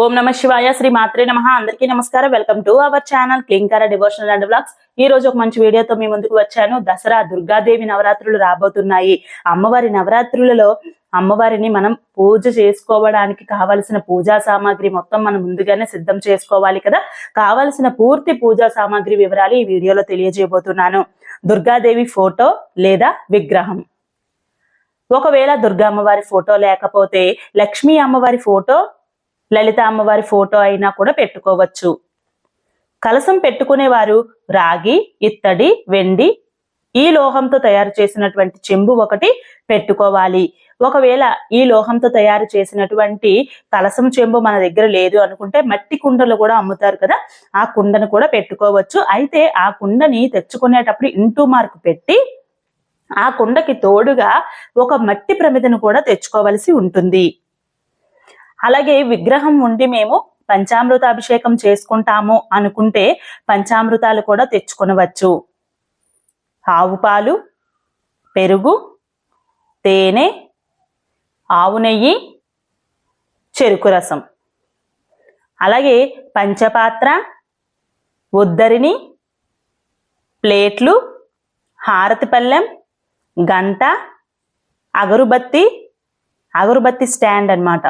ఓం నమ శివాయ శ్రీ మాత్రే నమ. అందరికీ నమస్కారం. వెల్కమ్ టు అవర్ ఛానల్ క్లింకర డివోషనల్ అండ్ బ్లాగ్స్ ఈ రోజు ఒక మంచి వీడియోతో మీ ముందుకు వచ్చాను. దసరా దుర్గాదేవి నవరాత్రులు రాబోతున్నాయి. అమ్మవారి నవరాత్రులలో అమ్మవారిని మనం పూజ చేసుకోవడానికి కావలసిన పూజా సామాగ్రి మొత్తం మనం ముందుగానే సిద్ధం చేసుకోవాలి కదా. కావలసిన పూర్తి పూజా సామాగ్రి వివరాలు ఈ వీడియోలో తెలియజేయబోతున్నాను. దుర్గాదేవి ఫోటో లేదా విగ్రహం? ఒకవేళ దుర్గా అమ్మవారి ఫోటో లేకపోతే లక్ష్మీ అమ్మవారి ఫోటో లలిత అమ్మవారి ఫోటో అయినా కూడా పెట్టుకోవచ్చు. కలసం పెట్టుకునేవారు రాగి ఇత్తడి వెండి ఈ లోహంతో తయారు చేసినటువంటి చెంబు ఒకటి పెట్టుకోవాలి. ఒకవేళ ఈ లోహంతో తయారు చేసినటువంటి కలసం చెంబు మన దగ్గర లేదు అనుకుంటే మట్టి కుండలు కూడా అమ్ముతారు కదా ఆ కుండను కూడా పెట్టుకోవచ్చు. అయితే ఆ కుండని తెచ్చుకునేటప్పుడు ఇంటూ మార్క్ పెట్టి ఆ కుండకి తోడుగా ఒక మట్టి ప్రమిదను కూడా తెచ్చుకోవలసి ఉంటుంది. అలాగే విగ్రహం ఉండి మేము పంచామృతాభిషేకం చేసుకుంటాము అనుకుంటే పంచామృతాలు కూడా తెచ్చుకొనవచ్చు. ఆవు పాలు పెరుగు తేనె ఆవు నెయ్యి చెరుకు రసం. అలాగే పంచపాత్ర ఉద్దరిని ప్లేట్లు హారతి పళ్ళెం గంట అగరుబత్తి అగరుబత్తి స్టాండ్ అన్నమాట.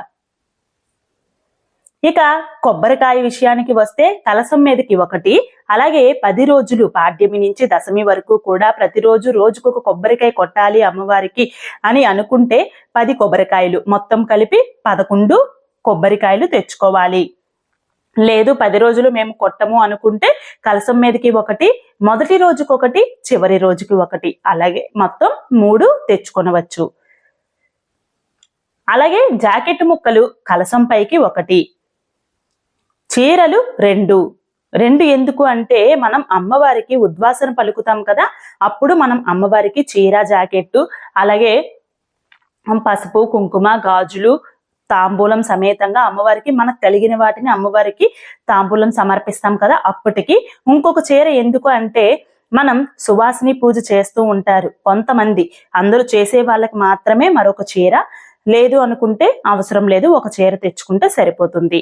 ఇక కొబ్బరికాయ విషయానికి వస్తే కలసం మీదకి ఒకటి అలాగే పది రోజులు పాడ్యమి నుంచి దశమి వరకు కూడా ప్రతిరోజు రోజుకొక కొబ్బరికాయ కొట్టాలి అమ్మవారికి అని అనుకుంటే పది కొబ్బరికాయలు మొత్తం కలిపి పదకొండు కొబ్బరికాయలు తెచ్చుకోవాలి. లేదు పది రోజులు మేము కొట్టము అనుకుంటే కలసం మీదకి ఒకటి మొదటి రోజుకి ఒకటి చివరి రోజుకి ఒకటి అలాగే మొత్తం మూడు తెచ్చుకొనవచ్చు. అలాగే జాకెట్ ముక్కలు కలసం పైకి ఒకటి చీరలు రెండు. రెండు ఎందుకు అంటే మనం అమ్మవారికి ఉద్వాసన పలుకుతాం కదా అప్పుడు మనం అమ్మవారికి చీర జాకెట్టు అలాగే పసుపు కుంకుమ గాజులు తాంబూలం సమేతంగా అమ్మవారికి మనకు కలిగిన వాటిని అమ్మవారికి తాంబూలం సమర్పిస్తాం కదా అప్పటికి. ఇంకొక చీర ఎందుకు అంటే మనం సువాసిని పూజ చేస్తూ ఉంటారు కొంతమంది. అందరూ చేసే వాళ్ళకి మాత్రమే మరొక చీర. లేదు అనుకుంటే అవసరం లేదు ఒక చీర తెచ్చుకుంటే సరిపోతుంది.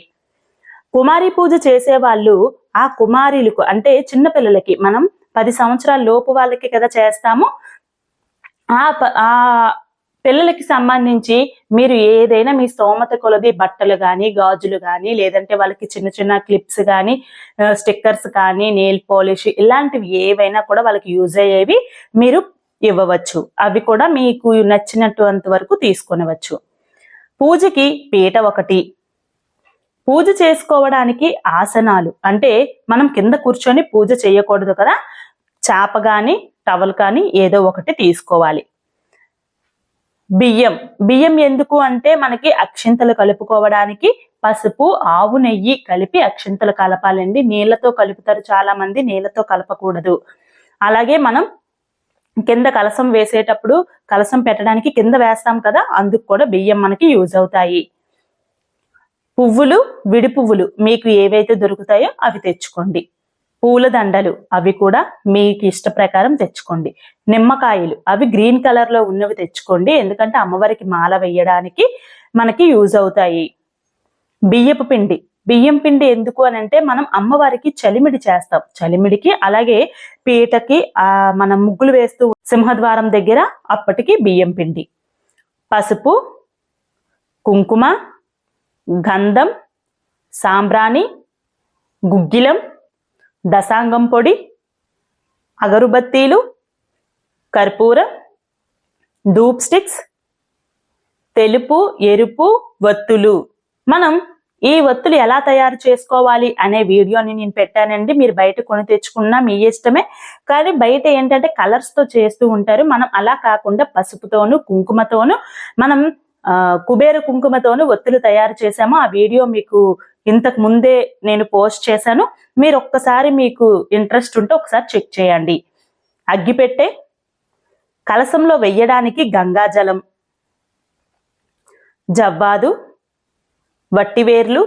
కుమారి పూజ చేసే వాళ్ళు ఆ కుమారులకు అంటే చిన్న పిల్లలకి మనం పది సంవత్సరాల లోపు వాళ్ళకి కదా చేస్తాము. ఆ ప- ఆ పిల్లలకి సంబంధించి మీరు ఏదైనా మీ స్తోమత కొలది బట్టలు కానీ గాజులు కానీ లేదంటే వాళ్ళకి చిన్న చిన్న క్లిప్స్ కానీ స్టిక్కర్స్ కానీ నెయిల్ పాలిష్ ఇలాంటివి ఏవైనా కూడా వాళ్ళకి యూజ్ అయ్యేవి మీరు ఇవ్వవచ్చు. అవి కూడా మీకు నచ్చినటువంటి వరకు తీసుకొనవచ్చు. పూజకి పీట ఒకటి పూజ చేసుకోవడానికి ఆసనాలు. అంటే మనం కింద కూర్చొని పూజ చేయకూడదు కదా? చేప కానీ టవల్ కానీ ఏదో ఒకటి తీసుకోవాలి. బియ్యం. బియ్యం ఎందుకు అంటే మనకి అక్షింతలు కలుపుకోవడానికి పసుపు ఆవు నెయ్యి కలిపి అక్షింతలు కలపాలండి. నీళ్ళతో కలుపుతారు చాలా మంది నీళ్ళతో కలపకూడదు. అలాగే మనం కింద కలసం వేసేటప్పుడు కలసం పెట్టడానికి కింద వేస్తాం కదా? అందుకు కూడా బియ్యం మనకి యూజ్ అవుతాయి. పువ్వులు విడి పువ్వులు మీకు ఏవైతే దొరుకుతాయో అవి తెచ్చుకోండి. పూల దండలు అవి కూడా మీకు ఇష్ట ప్రకారం తెచ్చుకోండి. నిమ్మకాయలు అవి గ్రీన్ కలర్లో ఉన్నవి తెచ్చుకోండి. ఎందుకంటే అమ్మవారికి మాల వేయడానికి మనకి యూజ్ అవుతాయి. బియ్యపు పిండి బియ్యం పిండి ఎందుకు అని అంటే మనం అమ్మవారికి చలిమిడి చేస్తాం. చలిమిడికి అలాగే పీటకి ఆ మనం ముగ్గులు వేస్తూ సింహద్వారం దగ్గర అప్పటికి బియ్యం పిండి. పసుపు కుంకుమ గంధం సాంబ్రాణి గుగ్గిలం దశాంగం పొడి అగరుబత్తీలు కర్పూరం ధూప్ స్టిక్స్ తెలుపు ఎరుపు వత్తులు. మనం ఈ వత్తులు ఎలా తయారు చేసుకోవాలి అనే వీడియోని నేను పెట్టానండి. మీరు బయట కొని తెచ్చుకున్నా మీ ఇష్టమే. కానీ బయట ఏంటంటే కలర్స్తో చేస్తూ ఉంటారు. మనం అలా కాకుండా పసుపుతోను కుంకుమతోను మనం కుబేర కుంకుమతోను ఒత్తులు తయారు చేశాము. ఆ వీడియో మీకు ఇంతకు ముందే నేను పోస్ట్ చేశాను. మీరు ఒక్కసారి మీకు ఇంట్రెస్ట్ ఉంటే ఒకసారి చెక్ చేయండి. అగ్గిపెట్టె కలసంలో వెయ్యడానికి గంగాజలం జవ్వాదు వట్టివేర్లు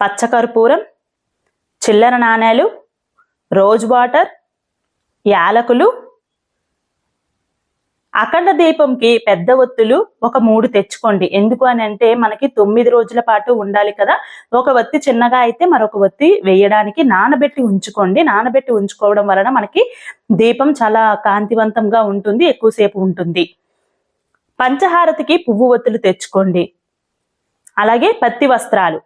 పచ్చకర్పూరం చిల్లర నాణేలు రోజ్ వాటర్ యాలకులు అఖండ దీపంకి పెద్ద ఒత్తులు ఒక మూడు తెచ్చుకోండి. ఎందుకు అని అంటే మనకి తొమ్మిది రోజుల పాటు ఉండాలి కదా. ఒక ఒత్తి చిన్నగా అయితే మరొక ఒత్తి వేయడానికి నానబెట్టి ఉంచుకోండి. నానబెట్టి ఉంచుకోవడం వలన మనకి దీపం చాలా కాంతివంతంగా ఉంటుంది ఎక్కువసేపు ఉంటుంది. పంచహారతికి పువ్వు ఒత్తులు తెచ్చుకోండి. అలాగే పత్తి వస్త్రాలు.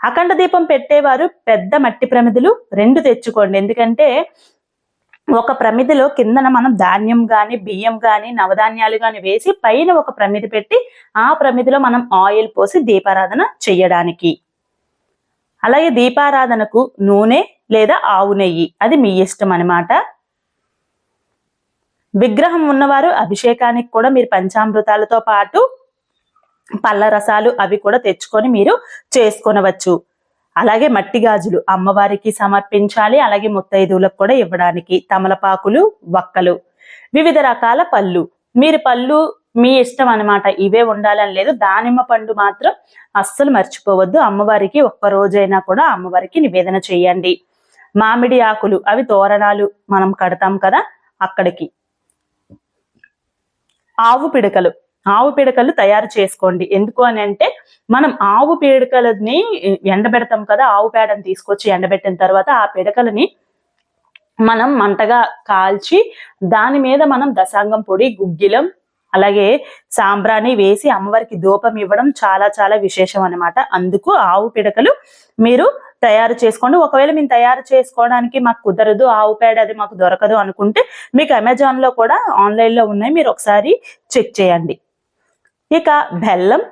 అఖండ దీపం పెట్టేవారు పెద్ద మట్టి ప్రమిదలు రెండు తెచ్చుకోండి. ఎందుకంటే ఒక ప్రమిదిలో కిందన మనం ధాన్యం కానీ బియ్యం కానీ నవధాన్యాలు కానీ వేసి పైన ఒక ప్రమిది పెట్టి ఆ ప్రమిదిలో మనం ఆయిల్ పోసి దీపారాధన చేయడానికి అలాగే దీపారాధనకు నూనె లేదా ఆవు నెయ్యి. అది మీ ఇష్టం అనమాట విగ్రహం ఉన్నవారు అభిషేకానికి కూడా మీరు పంచామృతాలతో పాటు పళ్ళ రసాలు అవి కూడా తెచ్చుకొని మీరు చేసుకొనవచ్చు. అలాగే మట్టి గాజులు అమ్మవారికి సమర్పించాలి. అలాగే ముత్తైదువులకు కూడా ఇవ్వడానికి తమలపాకులు వక్కలు వివిధ రకాల పళ్ళు. మీరు పళ్ళు మీ ఇష్టం అన్నమాట. ఇవే ఉండాలని లేదు. దానిమ్మ పండు మాత్రం అస్సలు మర్చిపోవద్దు. అమ్మవారికి ఒక్క రోజైనా కూడా అమ్మవారికి నివేదన చేయండి. మామిడి ఆకులు అవి తోరణాలు మనం కడతాం కదా అక్కడికి. ఆవు పిడకలు. ఆవు పిడకలు తయారు చేసుకోండి. ఎందుకు అని అంటే మనం ఆవు పిడకలని ఎండబెడతాం కదా ఆవు పేడని తీసుకొచ్చి ఎండబెట్టిన తర్వాత ఆ పిడకలని మనం మంటగా కాల్చి దాని మీద మనం దశాంగం పొడి గుగ్గిలం అలాగే సాంబ్రాణి వేసి అమ్మవారికి ధూపం ఇవ్వడం చాలా చాలా విశేషం అనమాట అందుకు ఆవు పిడకలు మీరు తయారు చేసుకోండి. ఒకవేళ మేము తయారు చేసుకోవడానికి మాకు కుదరదు ఆవు పేడ అది మాకు దొరకదు అనుకుంటే మీకు అమెజాన్లో కూడా ఆన్లైన్లో ఉన్నాయి. మీరు ఒకసారి చెక్ చేయండి. ఇక బెల్లం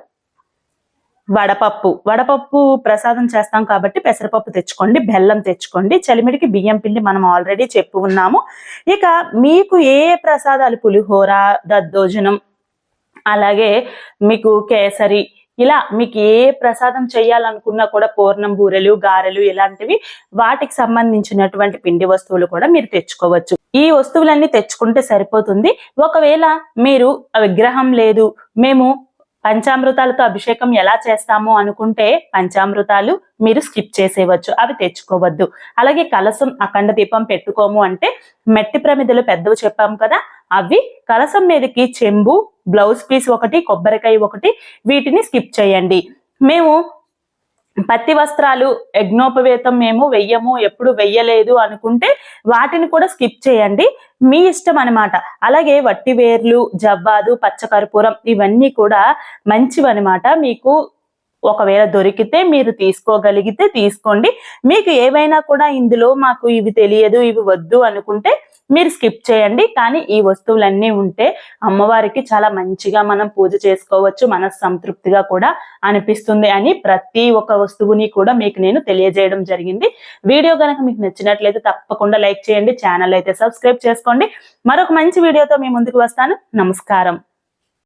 వడపప్పు. వడపప్పు ప్రసాదం చేస్తాం కాబట్టి పెసరపప్పు తెచ్చుకోండి బెల్లం తెచ్చుకోండి. చలిమిడికి బియ్యం పిండి మనం ఆల్రెడీ చెప్పు ఉన్నాము. ఇక మీకు ఏ ప్రసాదాలు? పులిహోర దద్దోజనం అలాగే మీకు కేసరి ఇలా మీకు ఏ ప్రసాదం చేయాలనుకున్నా కూడా పూర్ణం బూరెలు గారెలు ఇలాంటివి వాటికి సంబంధించినటువంటి పిండి వస్తువులు కూడా మీరు తెచ్చుకోవచ్చు. ఈ వస్తువులన్నీ తెచ్చుకుంటే సరిపోతుంది. ఒకవేళ మీరు విగ్రహం లేదు మేము పంచామృతాలతో అభిషేకం ఎలా చేస్తాము అనుకుంటే పంచామృతాలు మీరు స్కిప్ చేసేయవచ్చు అవి తెచ్చుకోవద్దు. అలాగే కలసం అఖండ దీపం పెట్టుకోము అంటే మెట్టి ప్రమిదలు పెద్దవి చెప్పాము కదా అవి కలసం మీదకి చెంబు బ్లౌజ్ పీస్ ఒకటి కొబ్బరికాయ ఒకటి వీటిని స్కిప్ చేయండి. మేము పత్తి వస్త్రాలు యజ్ఞోపవేతం మేము వెయ్యము ఎప్పుడు వెయ్యలేదు అనుకుంటే వాటిని కూడా స్కిప్ చేయండి. మీ ఇష్టం అనమాట అలాగే వట్టి వేర్లు జవ్వాదు పచ్చకర్పూరం ఇవన్నీ కూడా మంచివన్నమాట. మీకు ఒకవేళ దొరికితే మీరు తీసుకోగలిగితే తీసుకోండి. మీకు ఏవైనా కూడా ఇందులో మాకు ఇవి తెలియదు ఇవి వద్దు అనుకుంటే మీరు స్కిప్ చేయండి. కానీ ఈ వస్తువులన్నీ ఉంటే అమ్మవారికి చాలా మంచిగా మనం పూజ చేసుకోవచ్చు. మన సంతృప్తిగా కూడా అనిపిస్తుంది అని ప్రతి ఒక్క వస్తువుని కూడా మీకు నేను తెలియజేయడం జరిగింది. వీడియో కనుక మీకు నచ్చినట్లయితే తప్పకుండా లైక్ చేయండి. ఛానల్ అయితే సబ్స్క్రైబ్ చేసుకోండి. మరొక మంచి వీడియోతో మీ ముందుకు వస్తాను. నమస్కారం.